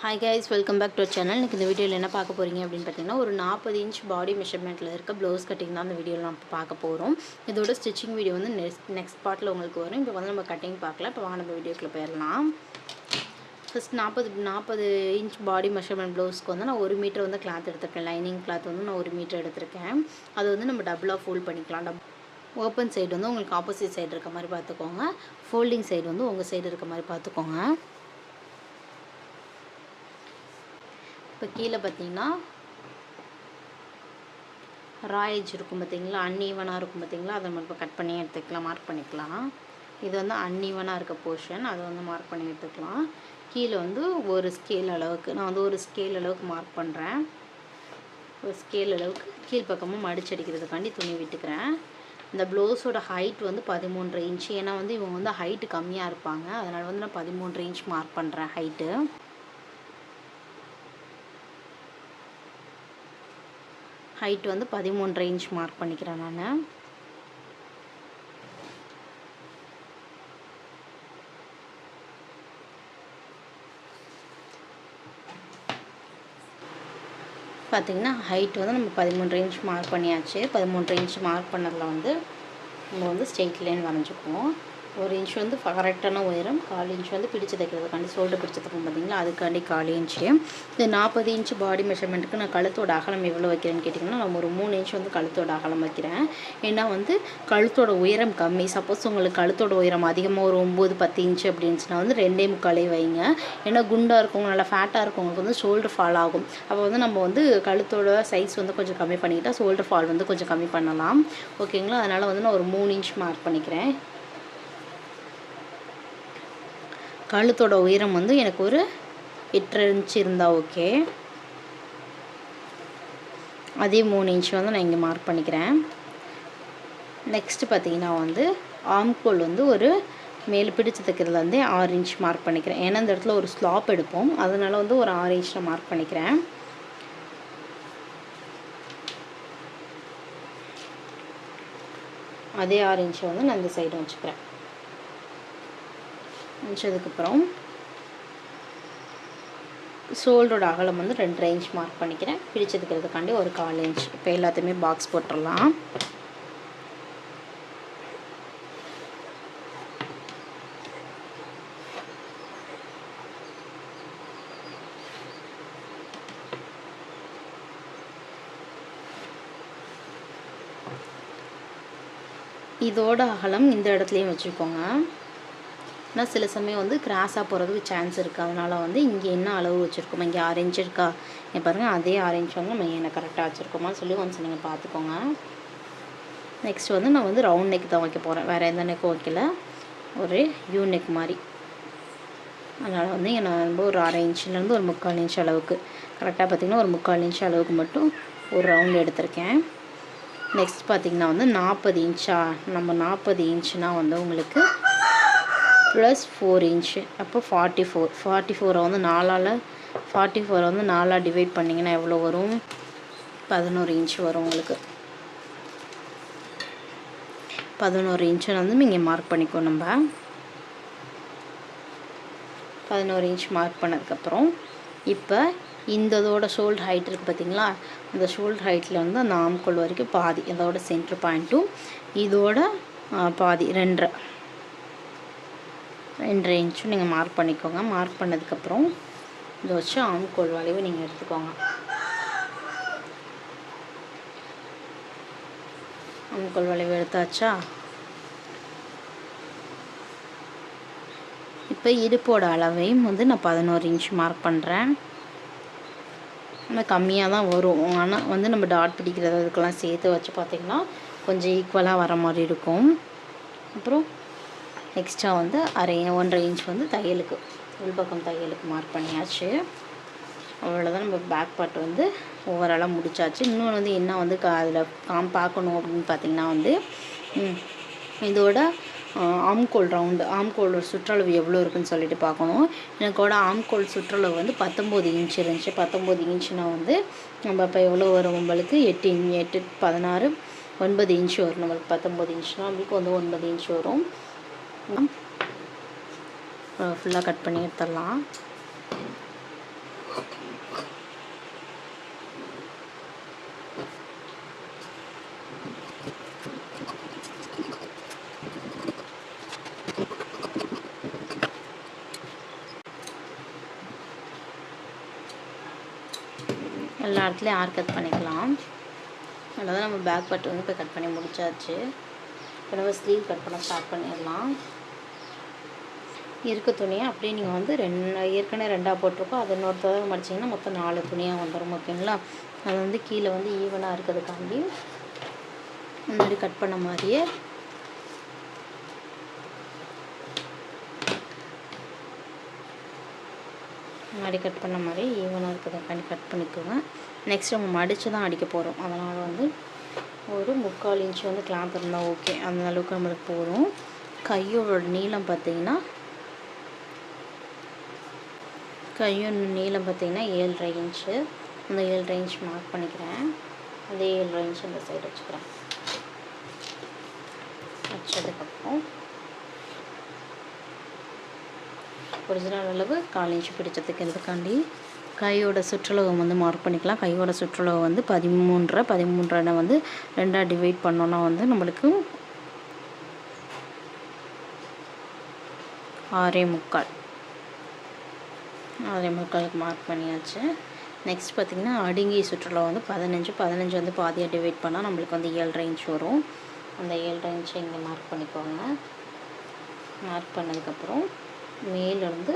Hi guys welcome back to channel எனக்கு இந்த வீடியோவில் என்ன பார்க்க போகிறீங்க அப்படின்னு பார்த்தீங்கன்னா ஒரு நாற்பது இன்ச் பாடி மெஷர்மெண்ட்டில் இருக்க ப்ளவுஸ் கட்டிங் தான் அந்த வீடியோவில் நம்ம பார்க்க போகிறோம் இதோட ஸ்டிச்சிங் வீடியோ வந்து நெக்ஸ்ட் நெக்ஸ்ட் பார்ட்டில் உங்களுக்கு வரும். இப்போ வந்து நம்ம கட்டிங் பார்க்கலாம். இப்போ வாங்க நம்ம வீடியோக்குள்ளே போயிடலாம். ஃபஸ்ட் நாற்பது நாற்பது இன்ச் பாடி மெஷர்மெண்ட் ப்ளவுஸ்க்கு வந்து நான் ஒரு மீட்டர் வந்து கிளாத் எடுத்திருக்கேன். லைனிங் கிளாத் வந்து நான் ஒரு மீட்டர் எடுத்திருக்கேன். அது வந்து நம்ம டபுளாக ஃபோல்ட் பண்ணிக்கலாம். டப் ஓப்பன் சைடு வந்து உங்களுக்கு ஆப்போசிட் சைடு இருக்க மாதிரி பார்த்துக்கோங்க. ஃபோல்டிங் சைடு வந்து உங்கள் சைடு இருக்க மாதிரி பார்த்துக்கோங்க. இப்போ கீழே பார்த்தீங்கன்னா ராயேஜ் இருக்கும் பார்த்தீங்களா? அன்ஈவனாக இருக்கும் பார்த்தீங்களா? அதை நம்ம இப்போ கட் பண்ணி எடுத்துக்கலாம் மார்க் பண்ணிக்கலாம். இது வந்து அன்ஈவனாக இருக்க போர்ஷன் அதை வந்து மார்க் பண்ணி எடுத்துக்கலாம். கீழே வந்து ஒரு ஸ்கேல் அளவுக்கு நான் வந்து ஒரு ஸ்கேல் அளவுக்கு மார்க் பண்ணுறேன் ஒரு ஸ்கேல் அளவுக்கு கீழ்ப்பக்கமும் மடிச்சடிக்கிறதுக்காண்டி துணி விட்டுக்கிறேன். இந்த ப்ளவுஸோட ஹைட் வந்து பதிமூன்றரை இன்ச்சு ஏன்னா வந்து இவங்க வந்து ஹைட்டு கம்மியாக இருப்பாங்க. அதனால் வந்து நான் பதிமூன்றரை இன்ச் மார்க் பண்ணுறேன் ஹைட்டு ஹைட் வந்து பதிமூன்றரை இன்ச் மார்க் பண்ணிக்கிறேன் நான். பார்த்திங்கன்னா ஹைட் வந்து நம்ம பதிமூன்று இன்ச் மார்க் பண்ணியாச்சு. பதிமூன்று இன்ச் மார்க் பண்ணதில் வந்து நம்ம வந்து ஸ்ட்ரெயிட் லைன் வரைஞ்சிக்குவோம். ஒரு இன்ச் வந்து கரெக்டான உயரம் கால் இன்ச் வந்து பிடிச்சு தைக்கிறதுக்காண்டி ஷோல்டர் பிடிச்சு தைப்போம் பார்த்தீங்களா? அதுக்காண்டி கால் இன்ச்சு இந்த நாற்பது இன்ச் பாடி மெஷர்மெண்ட்டுக்கு நான் கழுத்தோட அகலம் எவ்வளோ வைக்கிறேன்னு கேட்டிங்கன்னா நான் ஒரு மூணு இன்ச் வந்து கழுத்தோட அகலம் வைக்கிறேன். ஏன்னா வந்து கழுத்தோட உயரம் கம்மி. சப்போஸ் உங்களுக்கு கழுத்தோட உயரம் அதிகமாக ஒரு ஒம்பது பத்து இன்ச் அப்படின்னுச்சுன்னா வந்து ரெண்டே முக்காலே வைங்க. ஏன்னா குண்டாக இருக்கவங்க நல்லா ஃபேட்டாக இருக்கவங்களுக்கு வந்து ஷோல்டர் ஃபால் ஆகும். அப்போ வந்து நம்ம வந்து கழுத்தோட சைஸ் வந்து கொஞ்சம் கம்மி பண்ணிக்கிட்டால் ஷோல்டர் ஃபால் வந்து கொஞ்சம் கம்மி பண்ணலாம். ஓகேங்களா அதனால் வந்து நான் ஒரு மூணு இன்ச் மார்க் பண்ணிக்கிறேன். கழுத்தோட உயரம் வந்து எனக்கு ஒரு எட்டரை இன்ச் இருந்தால் ஓகே அதே மூணு இன்ச் வந்து நான் இங்கே மார்க் பண்ணிக்கிறேன். நெக்ஸ்ட்டு பார்த்தீங்கன்னா வந்து ஆம்கோல் வந்து ஒரு மேல் பிடிச்சு தைக்கிறதுல வந்து ஆறு இன்ச் மார்க் பண்ணிக்கிறேன். ஏன்னா இந்த இடத்துல ஒரு ஸ்லாப் எடுப்போம். அதனால் வந்து ஒரு ஆறு இன்ச்சில் மார்க் பண்ணிக்கிறேன். அதே ஆறு இன்ச்சை வந்து நான் இந்த சைடு வச்சுக்கிறேன். வச்சதுக்கப்புறம் ஷோல்டரோட அகலம் வந்து ரெண்டு ரேஞ்ச் மார்க் பண்ணிக்கிறேன். பிடிச்சதுக்கிறதுக்காண்டி ஒரு கால் இன்ச் இப்போ எல்லாத்தையுமே பாக்ஸ் போட்டுடலாம் இதோட அகலம் இந்த இடத்துலையும் வச்சுக்கோங்க ஆனால் சில சமயம் வந்து கிராஸாக போகிறதுக்கு சான்ஸ் இருக்குது அதனால் வந்து இங்கே என்ன அளவு வச்சுருக்கோம்? இங்கே ஆரஞ்சு இருக்கா? இங்கே பாருங்கள் அதே ஆரஞ்சு வந்து நம்ம என்ன கரெக்டாக வச்சுருக்கோமான்னு சொல்லி கொஞ்சம் நீங்கள் பார்த்துக்கோங்க. நெக்ஸ்ட் வந்து நான் வந்து ரவுண்ட் நெக் தான் வைக்க போகிறேன் வேறு எந்த நெக்கும் வைக்கல. ஒரு யூ நெக் மாதிரி. அதனால் வந்து நான் வந்து ஒரு அரை இன்ச்லேருந்து ஒரு முக்கால் இன்ச் அளவுக்கு. கரெக்டாக பார்த்திங்கன்னா ஒரு முக்கால் இன்ச் அளவுக்கு மட்டும் ஒரு ரவுண்ட் எடுத்திருக்கேன். நெக்ஸ்ட் பார்த்திங்கன்னா வந்து நாற்பது இன்ச்சா நம்ம நாற்பது இன்ச்சுனா வந்து உங்களுக்கு ப்ளஸ் ஃபோர் இன்ச்சு அப்போ ஃபார்ட்டி ஃபோர் ஃபார்ட்டி ஃபோரை வந்து நாலால் ஃபார்ட்டி ஃபோரை வந்து நாலாக டிவைட் பண்ணிங்கன்னா எவ்வளோ வரும்? பதினோரு இன்ச் வரும் உங்களுக்கு. பதினோரு இன்ச்சு வந்து நீங்கள் மார்க் பண்ணிக்கோ நம்ம. பதினோரு இன்ச் மார்க் பண்ணதுக்கப்புறம் இப்போ இந்த இதோட ஷோல்டர் ஹைட் இருக்குது பார்த்தீங்களா அந்த ஷோல்டர் ஹைட்டில் வந்து அந்த ஆம்கோல் வரைக்கும் பாதி. இதோட சென்ட்ரு பாயிண்ட்டும் இதோட பாதி ரெண்டரை. ரெண்டரை இன்ச்சும் நீங்கள் மார்க் பண்ணிக்கோங்க. மார்க் பண்ணதுக்கப்புறம் இதை வச்சு ஆம்கோல் வளைவு நீங்கள் எடுத்துக்கோங்க. ஆம்கோல் வளைவு எடுத்தாச்சா? இப்போ இடுப்போட அளவையும் வந்து நான் பதினோரு இன்ச் மார்க் பண்ணுறேன் ஆனால் கம்மியாக தான் வரும். ஆனால் வந்து நம்ம டாட் பிடிக்கிறது அதுக்கெல்லாம் சேர்த்து வச்சு பார்த்திங்கன்னா கொஞ்சம் ஈக்குவலாக வர மாதிரி இருக்கும். அப்புறம் எக்ஸ்ட்ரா வந்து அரை ஒன்றரை இன்ச் வந்து தையலுக்கு உள்பக்கம் தையலுக்கு மார்க் பண்ணியாச்சு. அவ்வளோதான் நம்ம பேக் பார்ட் வந்து ஓவராலாக முடிச்சாச்சு. இன்னொன்று வந்து என்ன வந்து கா அதில் காம் பார்க்கணும் அப்படின்னு பார்த்தீங்கன்னா வந்து இதோட ஆம்கோல் ரவுண்டு ஆம்கோல் சுற்றளவு எவ்வளோ இருக்குன்னு சொல்லிட்டு பார்க்கணும். எனக்கோட ஆம்கோல் சுற்றளவு வந்து பத்தொம்போது இன்ச் இருந்துச்சு. பத்தொம்போது இன்ச்சுனா வந்து நம்ம இப்போ எவ்வளோ வரும் நம்மளுக்கு? எட்டு இன் எட்டு பதினாறு ஒன்பது இன்ச் வரும் நம்மளுக்கு. பத்தொம்போது இன்ச்னால் நம்மளுக்கு வந்து ஒன்பது இன்ச் வரும். ஃபுல்லாக கட் பண்ணி எடுத்துடலாம். எல்லா இடத்துலையும் ஆர் கட் பண்ணிக்கலாம். அவ்வளோதான் நம்ம பேக் பட்டு வந்து இப்போ கட் பண்ணி முடிச்சாச்சு. இப்போ நம்ம ஸ்லீவ் கட் பண்ண ஸ்டார்ட் பண்ணிடலாம். இருக்க துணியை அப்படியே நீங்கள் வந்து ரெண்டு ஏற்கனவே ரெண்டாக போட்டிருக்கோம். அது இன்னொரு தடவை மடிச்சிங்கன்னா மொத்தம் நாலு துணியாக வந்துடும் ஓகேங்களா? அது வந்து கீழே வந்து ஈவனாக இருக்கிறதுக்காண்டி முன்னாடி கட் பண்ண மாதிரியே. முன்னாடி கட் பண்ண மாதிரி ஈவனாக இருக்கிறதுக்காண்டி கட் பண்ணிக்கோங்க. நெக்ஸ்ட் நம்ம மடித்து தான் அடிக்க போகிறோம் அதனால் வந்து ஒரு முக்கால் இன்ச்சு வந்து கிளாத் இருந்தால் ஓகே அந்த அளவுக்கு நம்மளுக்கு போதும். கையோட நீளம் பார்த்தீங்கன்னா கையும் நீளம் பார்த்தீங்கன்னா ஏழரை இன்ச்சு. அந்த ஏழரை இன்ச் மார்க் பண்ணிக்கிறேன். அதே ஏழரை இன்ச் இந்த சைடு வச்சுக்கிறேன். வச்சதுக்கப்புறம் ஒரிஜினல் அளவு கால் இன்ச்சு பிடிச்சதுக்கிறதுக்காண்டி கையோட சுற்றளவு வந்து மார்க் பண்ணிக்கலாம். கையோட சுற்றளவு வந்து பதிமூன்றரை பதிமூன்றரை வந்து ரெண்டாக டிவைட் பண்ணோன்னா வந்து நம்மளுக்கு ஆறே முக்கால். அதே முக்காலுக்கு மார்க் பண்ணியாச்சு. நெக்ஸ்ட் பார்த்திங்கன்னா அடுங்கி சுற்றுலா வந்து பதினஞ்சு பதினஞ்சு வந்து பாதியாக டிவைட் பண்ணால் நம்மளுக்கு வந்து ஏழரை இன்ச் வரும். அந்த ஏழரை இன்ச்சை இங்கே மார்க் பண்ணிக்கோங்க. மார்க் பண்ணதுக்கப்புறம் மேலேருந்து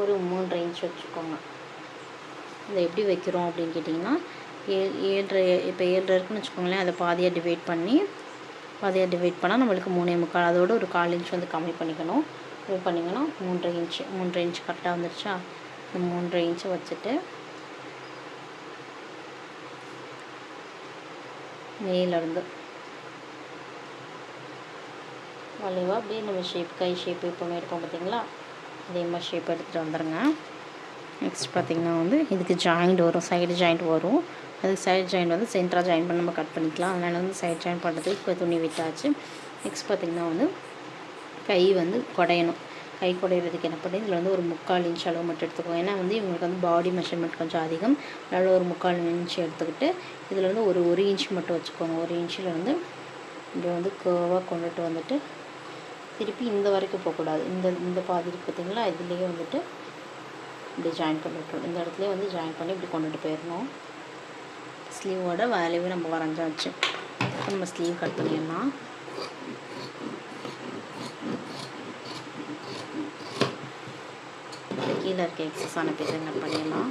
ஒரு மூன்றரை இன்ச் வச்சுக்கோங்க. இதை எப்படி வைக்கிறோம் அப்படின்னு கேட்டிங்கன்னா ஏ ஏழரை இப்போ ஏழரை இருக்குன்னு வச்சுக்கோங்களேன் அதை பாதியாக டிவைட் பண்ணி பாதியாக டிவைட் பண்ணால் நம்மளுக்கு மூணே முக்கால். அதோட ஒரு கால் இன்ச் வந்து கம்மி பண்ணிக்கணும். இது பண்ணிங்கன்னா மூன்றரை இன்ச்சு மூன்றரை இன்ச் கரெக்டாக வந்துருச்சா? இந்த மூன்றரை இன்ச்சை வச்சுட்டு மேலேருந்து வளைவாக அப்படியே நம்ம ஷேப் கை ஷேப் எப்போவுமே இருக்கும் பார்த்தீங்களா? அதே மாதிரி ஷேப் எடுத்துகிட்டு வந்துடுங்க நெக்ஸ்ட் பார்த்திங்கன்னா வந்து இதுக்கு ஜாயிண்ட் வரும் சைடு ஜாயிண்ட் வரும். அதுக்கு சைடு ஜாயிண்ட் வந்து சென்டராக ஜாயின் பண்ணி நம்ம கட் பண்ணிக்கலாம். அதனால் வந்து சைடு ஜாயின் பண்ணுறதுக்கு இப்போ துணி விட்டாச்சு. நெக்ஸ்ட் பார்த்திங்கன்னா வந்து கை வந்து குடையணும். கை குடையிறதுக்கு என்ன பண்ணி இதில் வந்து ஒரு முக்கால் இன்ச் அளவு மட்டும் எடுத்துக்கோங்க ஏன்னா வந்து இவங்களுக்கு வந்து பாடி மெஷர்மெண்ட் கொஞ்சம் அதிகம். அதனால் ஒரு முக்கால் இன்ச் எடுத்துக்கிட்டு இதில் வந்து ஒரு ஒரு இன்ச் மட்டும் வச்சுக்கோங்க. ஒரு இன்ச்சில் வந்து இப்படி வந்து கேர்வாக கொண்டுட்டு வந்துட்டு திருப்பி இந்த வரைக்கும் போகக்கூடாது. இந்த இந்த பாதி இருக்கு இதுலேயே வந்துட்டு இப்படி ஜாயின் பண்ணி விட்டுரும் இந்த இடத்துலயே வந்து ஜாயின் பண்ணி இப்படி கொண்டுட்டு போயிடணும். ஸ்லீவோட வேலையும் நம்ம வரைஞ்சாச்சு. நம்ம ஸ்லீவ் கட் பண்ணிடலாம். கீழே இருக்க எக்ஸஸான பீஸை கட் பண்ணிடலாம்?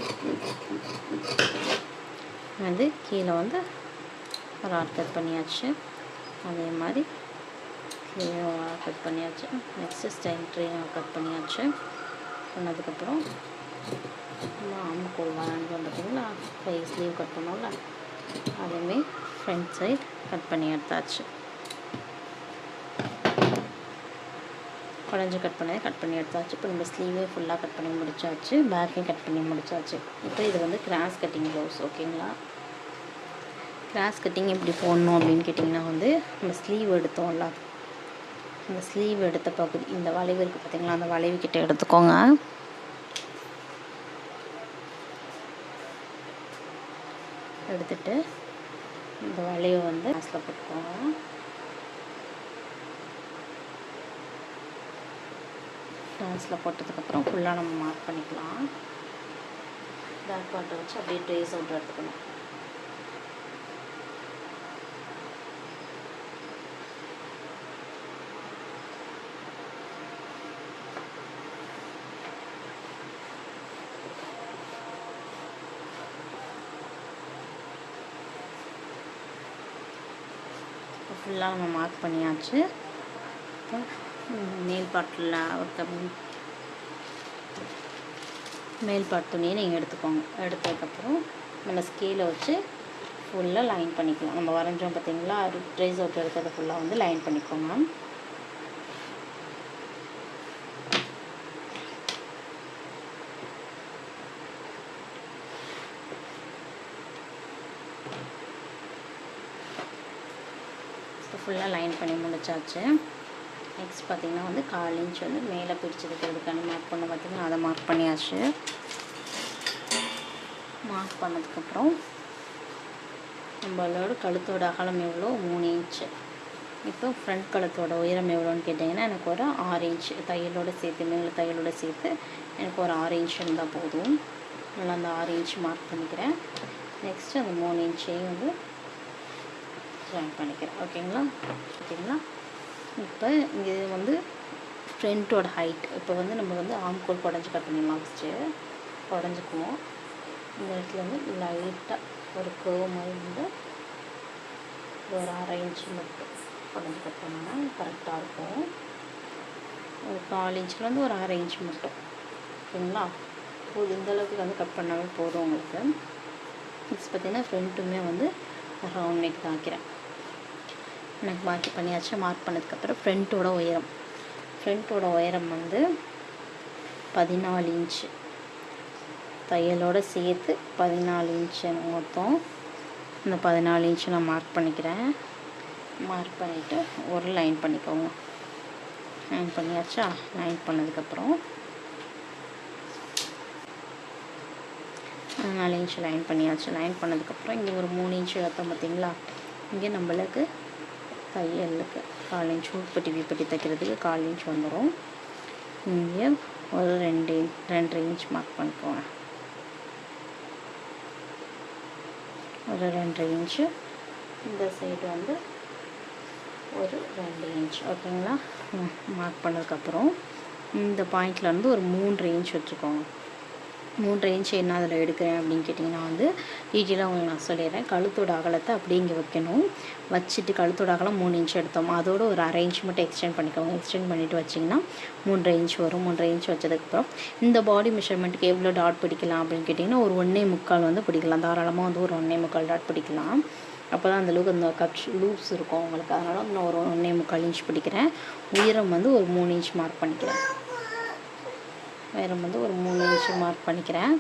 வந்து கீழே வந்து ஒரு ஆர்ட் கட் பண்ணியாச்சு. அதே மாதிரி கீழே ஆர்ட் கட் பண்ணியாச்சு. நெக்ஸ்ட்டு சென்ட்ரியும் கட் பண்ணியாச்சு. பண்ணதுக்கப்புறம் ஆம்கோல் வரான்னு பார்த்தீங்களா கை லீவ் கட் பண்ணோம்ல. அதுவுமே ஃப்ரண்ட் சைட் கட் பண்ணி எடுத்தாச்சு. குழஞ்சி கட் பண்ணி கட் பண்ணி எடுத்தாச்சு. இப்போ நம்ம ஸ்லீவே ஃபுல்லாக கட் பண்ணி முடிச்சாச்சு. பேக்கையும் கட் பண்ணி முடிச்சாச்சு. இப்போ இது வந்து கிராஸ் கட்டிங் ப்ளவுஸ் ஓகேங்களா கிராஸ் கட்டிங் எப்படி போடணும் அப்படின்னு கேட்டிங்கன்னா வந்து நம்ம ஸ்லீவ் எடுத்தோம்ல. இந்த ஸ்லீவ் எடுத்த பகுதி இந்த வளைவு இருக்குது பார்த்தீங்களா அந்த வளைவு கிட்ட எடுத்துக்கோங்க. எடுத்துட்டு இந்த வளைவை வந்து கிளாஸில் போட்டுக்கோங்க. கிளாஸில் போட்டதுக்கப்புறம் ஃபுல்லாக நம்ம மார்க் பண்ணிக்கலாம். பேக் பார்ட்டை வச்சு அப்படியே ட்ரேஸ் அவுட் எடுத்துக்கணும். ஃபுல்லாக நம்ம மார்க் பண்ணியாச்சு. மேல் பாட்டில் ஒருத்த மேல் பாட்டு துணியை நீங்கள் எடுத்துக்கோங்க. எடுத்ததுக்கப்புறம் நம்ம ஸ்கேலை வச்சு ஃபுல்லாக லைன் பண்ணிக்கலாம். நம்ம வரைஞ்சோம் பார்த்தீங்களா? ட்ரேஸ் அவுட் எடுத்ததை ஃபுல்லாக வந்து லைன் பண்ணிக்கோங்க மேம் ஃபுல்லாக லைன் பண்ணி முடிச்சாச்சு. நெக்ஸ்ட் பார்த்திங்கன்னா வந்து கால் இன்ச் வந்து மேலே பிடிச்சதுக்கிறதுக்கான மார்க் பண்ண பார்த்திங்கன்னா அதை மார்க் பண்ணியாச்சு. மார்க் பண்ணதுக்கப்புறம் நம்மளோட கழுத்தோட அகலம் எவ்வளோ? மூணு இன்ச்சு. இப்போ ஃப்ரண்ட் கழுத்தோட உயரம் எவ்வளோன்னு கேட்டிங்கன்னா எனக்கு ஒரு ஆறு இன்ச் தையலோட சேர்த்து மேலே தையலோடு சேர்த்து எனக்கு ஒரு ஆறு இன்ச் இருந்தால் போதும். நல்லா அந்த ஆறு இன்ச் மார்க் பண்ணிக்கிறேன். நெக்ஸ்ட்டு அந்த மூணு இன்ச்சையும் வந்து ஜாயின் பண்ணிக்கிறேன். ஓகேங்களா ஓகேங்களா இப்போ இங்கே வந்து ஃப்ரண்ட்டோட ஹைட் இப்போ வந்து நம்ம வந்து ஆம்கோல் குடஞ்சி கட் பண்ணிடலாம் ஃபஸ்ட்டு குடஞ்சிக்குவோம் இந்த இடத்துல வந்து லைட்டாக ஒரு கர்வ் மாதிரி வந்து ஒரு அரை இன்ச்சு மட்டும் குடஞ்சி கட் பண்ணோம்னா கரெக்டாக இருக்கும். ஒரு நாலு இன்ச்சில் வந்து ஒரு அரை இன்ச் மட்டும். ஓகேங்களா போது இந்த அளவுக்கு வந்து கட் பண்ணாவே போதும் உங்களுக்கு. நெக்ஸ்ட் பார்த்திங்கன்னா ஃப்ரண்ட்டுமே வந்து ரவுண்ட் நெக் தான் எனக்கு மார்க் பண்ணியாச்சு. மார்க் பண்ணதுக்கப்புறம் ஃப்ரண்ட்டோட உயரம். ஃப்ரண்ட்டோட உயரம் வந்து பதினாலு இன்ச்சு. தையலோடு சேர்த்து பதினாலு இன்ச்சு மொத்தம் இந்த பதினாலு இன்ச்சு நான் மார்க் பண்ணிக்கிறேன். மார்க் பண்ணிவிட்டு ஒரு லைன் பண்ணிக்கோங்க. லைன் பண்ணியாச்சா? லைன் பண்ணதுக்கப்புறம் நாலு இன்ச்சு லைன் பண்ணியாச்சு. லைன் பண்ணதுக்கப்புறம் இங்கே ஒரு மூணு இன்ச்சு ரத்தம் பார்த்தீங்களா இங்கே நம்மளுக்கு தையலுக்கு கால் இன்ச் உட்பட்டி வீப்பட்டி தைக்கிறதுக்கு கால் இன்ச் வந்துடும் இங்கே ஒரு ரெண்டு ரெண்டரை இன்ச் மார்க் பண்ணிக்கோங்க. ஒரு ரெண்டரை இன்ச்சு இந்த சைடு வந்து ஒரு ரெண்டு இன்ச். ஓகேங்களா? மார்க் பண்ணதுக்கப்புறம் இந்த பாயிண்டில் வந்து ஒரு மூன்று இன்ச் வச்சுக்கோங்க. மூன்றரை இன்ச் என்ன அதில் எடுக்கிறேன் அப்படின்னு கேட்டிங்கன்னா வந்து டீட்டெயிலாக உங்களுக்கு நான் சொல்லிடுறேன். கழுத்தோட அகலத்தை அப்படியே இங்கே வைக்கணும். வச்சுட்டு கழுத்தோட அகலம் மூணு இன்ச் எடுத்தோம். அதோட ஒரு அரை இன்ச் மட்டும் எக்ஸ்டெண்ட் பண்ணிக்கோங்க. எக்ஸ்டெண்ட் பண்ணிவிட்டு வச்சிங்கன்னா மூன்றரை இன்ச் வரும். மூன்றரை இன்ச் வச்சதுக்கப்புறம் இந்த பாடி மெஷர்மெண்ட்டுக்கு எவ்வளோ டாட் பிடிக்கலாம் அப்படின்னு கேட்டிங்கன்னா ஒரு ஒன்றே முக்கால் வந்து பிடிக்கலாம். தாராளமாக வந்து ஒரு ஒன்றே முக்கால் டாட் பிடிக்கலாம். அப்போ தான் அந்தளவுக்கு அந்த கப்ஸ் லூப்ஸ் இருக்கும் உங்களுக்கு. அதனால் நான் ஒரு ஒன்றே முக்கால் இன்ச் பிடிக்கிறேன். உயரம் வந்து ஒரு மூணு இன்ச் மார்க் பண்ணிக்கிறேன். உயரம் வந்து ஒரு மூணு இன்ச்சு மார்க் பண்ணிக்கிறேன்.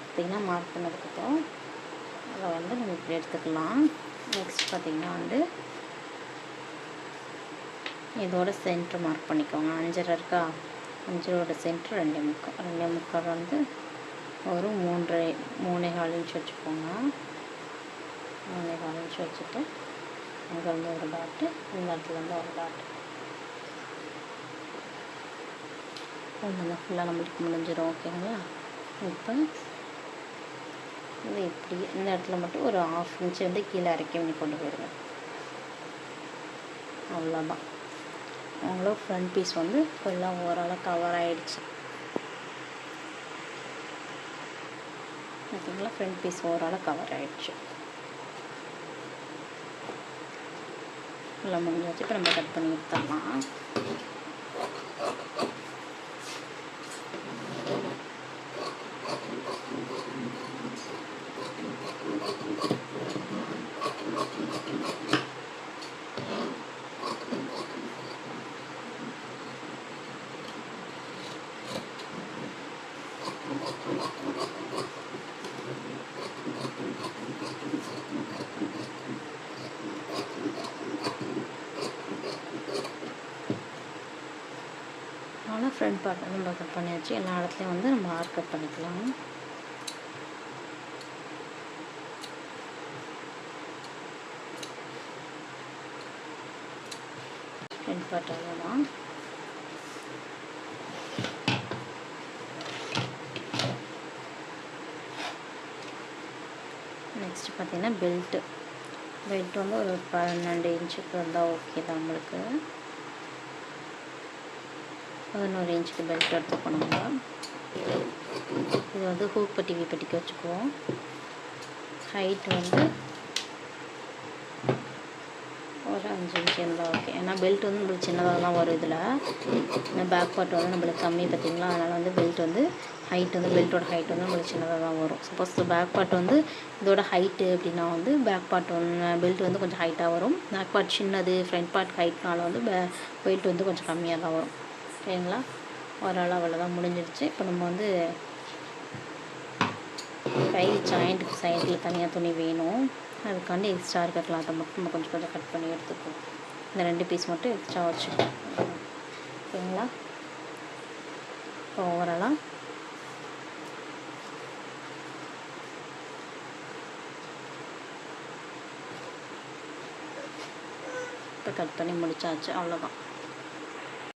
பார்த்திங்கன்னா மார்க் பண்ணதுக்கப்புறம் அதை வந்து நம்ம இப்படி எடுத்துக்கலாம். நெக்ஸ்ட் பார்த்திங்கன்னா வந்து இதோட சென்ட்ரு மார்க் பண்ணிக்கோங்க. அஞ்சரை இருக்கா? அஞ்சரோட சென்ட்ரு ரெண்டே முக்கால். ரெண்டே முக்கால் வந்து ஒரு மூன்றரை மூணே கால் இன்ச் வச்சுக்கோங்க. மூணே கால் இன்ச் வச்சுட்டு அங்கேருந்து ஒரு டாட்டு இந்த இடத்துலேருந்து ஒரு டாட்டு அவ்வளோதான் ஃபுல்லாக நம்மளுக்கு முடிஞ்சிடும் ஓகேங்களா இப்போ இது இப்படி இந்த இடத்துல மட்டும் ஒரு ஆஃப் இன்ச்சு வந்து கீழே இறக்கி பண்ணி கொண்டு போயிடுங்க. அவ்வளோதான் அவங்களும் ஃப்ரண்ட் பீஸ் வந்து ஃபுல்லாக ஓரளவு கவர் ஆகிடுச்சு பார்த்தீங்களா ஃப்ரண்ட் பீஸ் ஓரளவு கவர் ஆகிடுச்சு ஃபுல்லாக முடிஞ்சாச்சு. இப்போ நம்ம கட் பண்ணி எடுத்துடலாம். பார்க்க நம்ம கட் பண்ணியாச்சு. எல்லா இடத்துலையும் வந்து நம்ம ஆர்க் கட் பண்ணிக்கலாம். ஃப்ரண்ட் பார்ட் அவ்வளோதான் நெக்ஸ்ட் பார்த்தீங்கன்னா பெல்ட்டு பெல்ட் வந்து ஒரு பன்னெண்டு இன்ச்சுக்கு இருந்தால் ஓகே தான் நம்மளுக்கு பதினோரு இன்ச்சுக்கு பெல்ட் எடுத்துக்கணும் நம்ம இது வந்து ஹூக் பட்டி பட்டிக்கு வச்சுக்குவோம். ஹைட் வந்து ஒரு அஞ்சு இன்ச்சு இருந்தால் ஓகே ஏன்னா பெல்ட் வந்து நம்மளுக்கு சின்னதாக தான் வரும் இதில். இந்த பேக் பார்ட் வந்து நம்மளுக்கு கம்மி பார்த்தீங்களா? அதனால் வந்து பெல்ட் வந்து ஹைட் வந்து பெல்ட்டோட ஹைட் வந்து நம்மளுக்கு சின்னதாக தான் வரும் சப்போஸ் பேக் பார்ட் வந்து இதோட ஹைட்டு அப்படின்னா வந்து பேக் பார்ட் ஒன்று பெல்ட் வந்து கொஞ்சம் ஹைட்டாக வரும். பேக் பார்ட் சின்னது ஃப்ரண்ட் பார்ட் ஹைட்னால வந்து பே பெல்ட் வந்து கொஞ்சம் கம்மியாக தான் வரும். சரிங்களா ஓரளவு அவ்வளோதான் முடிஞ்சிடுச்சு. இப்போ நம்ம வந்து கை ஜாயிண்ட்டுக்கு சைடில் தனியாக துணி வேணும். அதுக்காண்டி எக்ஸ்ட்ரா இருக்க கிளாத்தை மட்டும் நம்ம கொஞ்சம் கொஞ்சம் கட் பண்ணி எடுத்துக்குவோம். இந்த ரெண்டு பீஸ் மட்டும் எக்ஸ்ட்ரா வச்சுக்கோம் ஓகேங்களா இப்போ ஓவராலாக இப்போ கட் பண்ணி முடிச்சாச்சு. அவ்வளோதான்